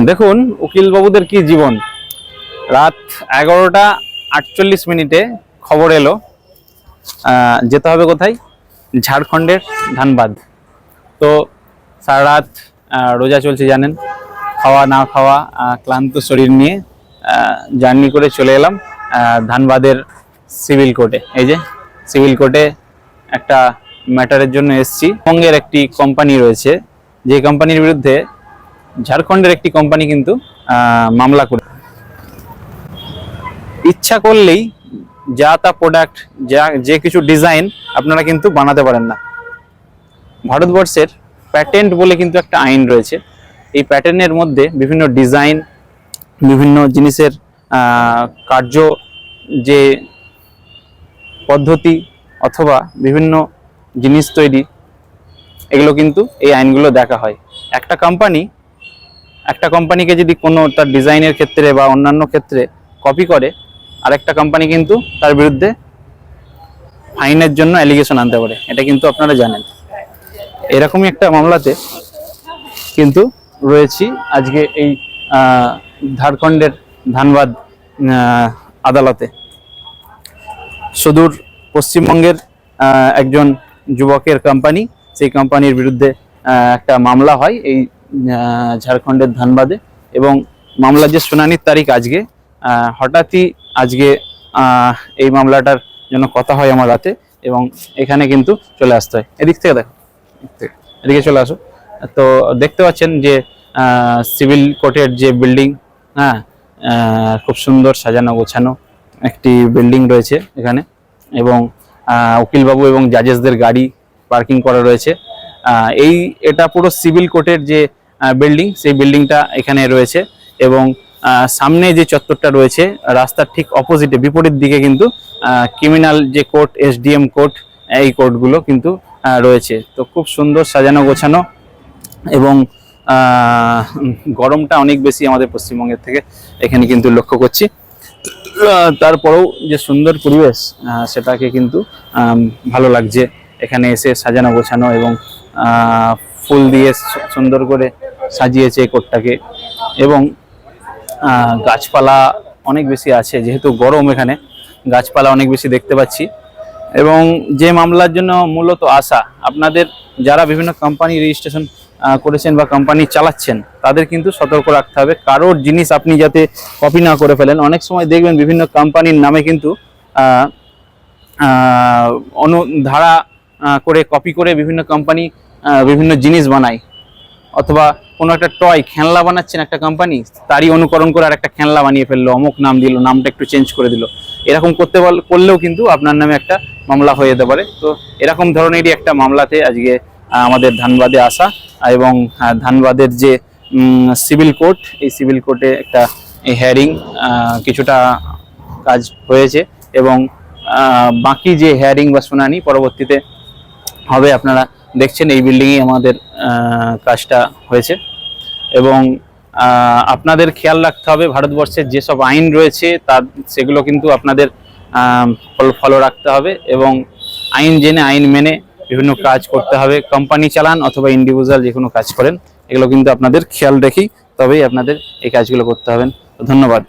দেখুন উকিল বাবুদের কি জীবন? রাত এগারোটা আটচল্লিশ মিনিটে খবর এলো। যেতে হবে কোথায়? ঝাড়খণ্ডের ধানবাদ। তো সারা রাত রোজা চলছে জানেন। খাওয়া না খাওয়া ক্লান্ত শরীর নিয়ে জার্নি করে চলে এলাম ধানবাদের সিভিল কোর্টে। এই যে, সিভিল কোর্টে একটা ম্যাটারের জন্য এসছি। বঙ্গের একটি কোম্পানি রয়েছে। যে কোম্পানির বিরুদ্ধে ঝাড়খণ্ডের একটি কোম্পানি কিন্তু মামলা করে। ইচ্ছা করলেই যা তা প্রোডাক্ট যা, যে কিছু ডিজাইন আপনারা কিন্তু বানাতে পারেন না। ভারতবর্ষের প্যাটেন্ট বলে কিন্তু একটা আইন রয়েছে। এই প্যাটেন্টের মধ্যে বিভিন্ন ডিজাইন বিভিন্ন জিনিসের কার্য যে পদ্ধতি অথবা বিভিন্ন জিনিস তৈরি, এগুলো কিন্তু এই আইনগুলো দেখা হয়। একটা কোম্পানি একটা কোম্পানিকে যদি কোনো তার ডিজাইনের ক্ষেত্রে বা অন্যান্য ক্ষেত্রে কপি করে, আরেকটা কোম্পানি কিন্তু তার বিরুদ্ধে ফাইনের জন্য অ্যালিগেশন আনতে পারে। এটা কিন্তু আপনারা জানেন। এরকমই একটা মামলাতে কিন্তু রয়েছি। আজকে এই ঝাড়খণ্ডের ধানবাদ আদালতে। সুদূর পশ্চিমবঙ্গের একজন যুবকের কোম্পানি সেই কোম্পানির বিরুদ্ধে একটা মামলা হয়। এই ঝাড়খণ্ডের ধানবাদে এবং মামলার যে শুনানির তারিখ আজকে হঠাৎই আজকে এই মামলাটার জন্য কথা হয় আমার রাতে এবং এখানে কিন্তু চলে আসতে হয়। এদিক থেকে দেখো। এদিকে চলে আসো। তো দেখতে পাচ্ছেন যে সিভিল কোর্টের যে বিল্ডিং হ্যাঁ খুব সুন্দর সাজানো গোছানো একটি বিল্ডিং রয়েছে এখানে এবং উকিলবাবু এবং জাজেসদের গাড়ি পার্কিং করা রয়েছে। এই, এটা পুরো সিভিল কোর্টের যে বিল্ডিং সেই বিল্ডিংটা এখানে রয়েছে এবং সামনে যে চত্বরটা রয়েছে, রাস্তার ঠিক অপোজিটে বিপরীত দিকে কিন্তু ক্রিমিনাল যে কোর্ট এসডিএম কোর্ট এই কোর্টগুলো কিন্তু রয়েছে। তো খুব সুন্দর সাজানো গোছানো এবং গরমটা অনেক বেশি আমাদের পশ্চিমবঙ্গের থেকে এখানে কিন্তু লক্ষ্য করছি। তারপরেও যে সুন্দর পরিবেশ সেটাকে কিন্তু ভালো লাগছে। এখানে এসে সাজানো গোছানো এবং ফুল দিয়ে সুন্দর করে সাজিয়েছে কোটটাকে। এবং গাছপালা অনেক বেশি আছে, যেহেতু গরম এখানে, গাছপালা অনেক বেশি দেখতে পাচ্ছি। এবং যে মামলার জন্য মূলত আসা আপনাদের যারা বিভিন্ন কোম্পানি রেজিস্ট্রেশন করেছেন বা কোম্পানি চালাচ্ছেন, তাদের কিন্তু সতর্ক রাখতে হবে। কারোর জিনিস আপনি যাতে কপি না করে ফেলেন, অনেক সময় দেখবেন বিভিন্ন কোম্পানির নামে কিন্তু অনু, ধারা করে কপি করে বিভিন্ন কোম্পানি বিভিন্ন জিনিস বানায়। অথবা কোনো একটা টয় খেলনা বানাচ্ছেন একটা কোম্পানি তারই অনুকরণ করে আর একটা খেলনা বানিয়ে ফেলল, অমুক নাম দিল, নামটা একটু চেঞ্জ করে দিল। এরকম করতে করলেও কিন্তু আপনার নামে একটা মামলা হয়ে যেতে পারে। তো এরকম ধরনেরই একটা মামলাতে আজকে আমাদের ধানবাদে আসা এবং ধানবাদের যে সিভিল কোর্ট এই সিভিল কোর্টে একটা হেয়ারিং কিছুটা কাজ হয়েছে এবং বাকি যে হেয়ারিং বা শুনানি পরবর্তীতে হবে, আপনারা দেখছেন এই বিল্ডিংয়ে আমাদের কাজটা হয়েছে। এবং আপনাদের খেয়াল রাখতে হবে ভারতবর্ষের যেসব আইন রয়েছে তার সেগুলো কিন্তু আপনাদের ফলো রাখতে হবে এবং আইন জেনে, আইন মেনে বিভিন্ন কাজ করতে হবে। কোম্পানি চালান অথবা ইন্ডিভিজুয়াল যে কোনো কাজ করেন, এগুলো কিন্তু আপনাদের খেয়াল রেখেই তবেই আপনাদের এই কাজগুলো করতে হবেন। ধন্যবাদ।